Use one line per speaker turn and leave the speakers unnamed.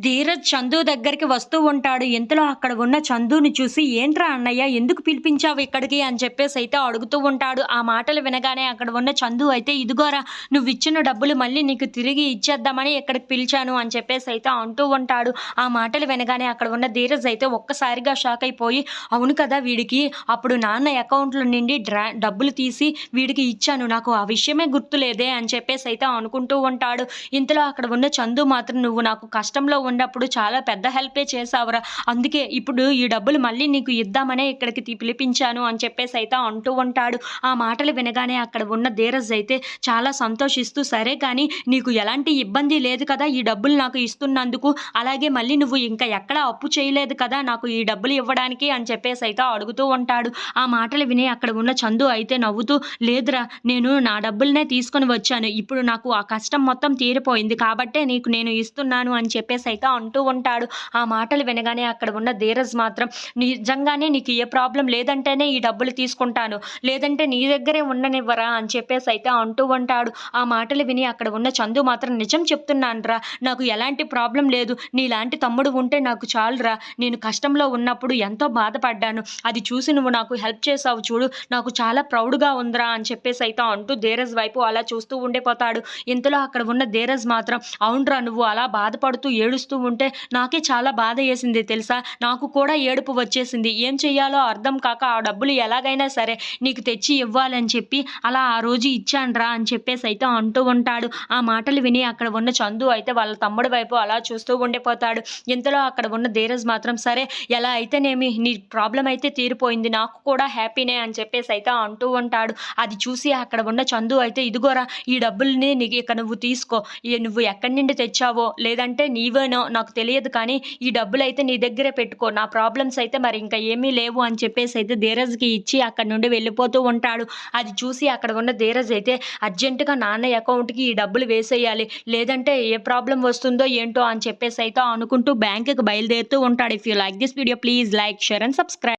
ధీరజ్ చందు దగ్గరికి వస్తూ ఉంటాడు. ఇంతలో అక్కడ ఉన్న చందుని చూసి ఏంట్రా అన్నయ్య ఎందుకు పిలిపించావు ఇక్కడికి? అని చెప్పేసి అయితే అడుగుతూ ఉంటాడు. ఆ మాటలు వినగానే అక్కడ ఉన్న చందు అయితే ఇదిగోరా నువ్వు ఇచ్చిన డబ్బులు మళ్ళీ నీకు తిరిగి ఇచ్చేద్దామని ఇక్కడికి పిలిచాను అని చెప్పేసి అయితే అంటూ ఉంటాడు. ఆ మాటలు వినగానే అక్కడ ఉన్న ధీరజ్ అయితే ఒక్కసారిగా షాక్ అయిపోయి అవును కదా వీడికి అప్పుడు నాన్న అకౌంట్లో నుండి డ్రా డబ్బులు తీసి వీడికి ఇచ్చాను. నాకు ఆ విషయమే గుర్తులేదే అని చెప్పేసి అయితే అనుకుంటూ ఉంటాడు. ఇంతలో అక్కడ ఉన్న చందు మాత్రం నువ్వు నాకు కష్టంలో ఉన్నప్పుడు చాలా పెద్ద హెల్పే చేసావురా అందుకే ఇప్పుడు ఈ డబ్బులు మళ్ళీ నీకు ఇద్దామనే ఇక్కడికి తీ- పిలిపించాను అని చెప్పేసి అయితే అంటూ ఉంటాడు. ఆ మాటలు వినగానే అక్కడ ఉన్న ధీరజ్ అయితే చాలా సంతోషిస్తూ సరే కానీ నీకు ఎలాంటి ఇబ్బంది లేదు కదా ఈ డబ్బులు నాకు ఇస్తున్నందుకు. అలాగే మళ్ళీ నువ్వు ఇంకా ఎక్కడ అప్పు చేయలేదు కదా నాకు ఈ డబ్బులు ఇవ్వడానికి అని చెప్పేసి అయితే అడుగుతూ ఉంటాడు. ఆ మాటలు విని అక్కడ ఉన్న చందు అయితే నవ్వుతూ లేదురా నేను నా డబ్బులనే తీసుకొని వచ్చాను. ఇప్పుడు నాకు ఆ కష్టం మొత్తం తీరిపోయింది కాబట్టే నీకు నేను ఇస్తున్నాను అని చెప్పేసి అయితే అంటూ ఉంటాడు. ఆ మాటలు వినగానే అక్కడ ఉన్న ధీరజ్ మాత్రం నిజంగానే నీకు ఏ ప్రాబ్లం లేదంటేనే ఈ డబ్బులు తీసుకుంటాను. లేదంటే నీ దగ్గరే ఉండనివ్వరా? అని చెప్పేసి అయితే అంటూ ఉంటాడు. ఆ మాటలు విని అక్కడ ఉన్న చందు మాత్రం నిజం చెప్తున్నానురా. నాకు ఎలాంటి ప్రాబ్లం లేదు. నీలాంటి తమ్ముడు ఉంటే నాకు చాలురా. నేను కష్టంలో ఉన్నప్పుడు ఎంతో బాధపడ్డాను. అది చూసి నువ్వు నాకు హెల్ప్ చేసావు చూడు. నాకు చాలా ప్రౌడ్గా ఉందిరా. అని చెప్పేసి అయితే అంటూ ధీరజ్ వైపు అలా చూస్తూ ఉండిపోతాడు. ఇంతలో అక్కడ ఉన్న ధీరజ్ మాత్రం అవునరా నువ్వు అలా బాధపడుతూ ఏడు ఏడుస్తూ ఉంటే నాకే చాలా బాధ వేసింది తెలుసా? నాకు కూడా ఏడుపు వచ్చేసింది. ఏం చెయ్యాలో అర్థం కాక ఆ డబ్బులు ఎలాగైనా సరే నీకు తెచ్చి ఇవ్వాలని చెప్పి అలా ఆ రోజు ఇచ్చానురా అని చెప్పేసి అయితే అంటూ ఉంటాడు. ఆ మాటలు విని అక్కడ ఉన్న చందు అయితే వాళ్ళ తమ్ముడు వైపు అలా చూస్తూ ఉండిపోతాడు. ఇంతలో అక్కడ ఉన్న ధీరజ్ మాత్రం సరే ఎలా అయితేనేమి? నీ ప్రాబ్లం అయితే తీరిపోయింది. నాకు కూడా హ్యాపీనే అని చెప్పేసి అయితే అంటూ ఉంటాడు. అది చూసి అక్కడ ఉన్న చందు అయితే ఇదిగోరా ఈ డబ్బుల్ని నీకు ఇక నువ్వు తీసుకో. నువ్వు ఎక్కడి నుండి తెచ్చావో? లేదంటే నీవే నీవేనో నాకు తెలియదు కానీ ఈ డబ్బులు అయితే నీ దగ్గరే పెట్టుకో. నా ప్రాబ్లమ్స్ అయితే మరి ఇంకా ఏమీ లేవు అని చెప్పేసి అయితే ధీరజ్కి ఇచ్చి అక్కడ నుండి వెళ్ళిపోతూ ఉంటాడు. అది చూసి అక్కడ ఉన్న ధీరజ్ అయితే అర్జెంటుగా నాన్న అకౌంట్కి ఈ డబ్బులు వేసేయాలి. లేదంటే ఏ ప్రాబ్లం వస్తుందో ఏంటో అని చెప్పేసి అయితే అనుకుంటూ బ్యాంకుకి బయలుదేరుతూ ఉంటాడు. If you like this video please like share and subscribe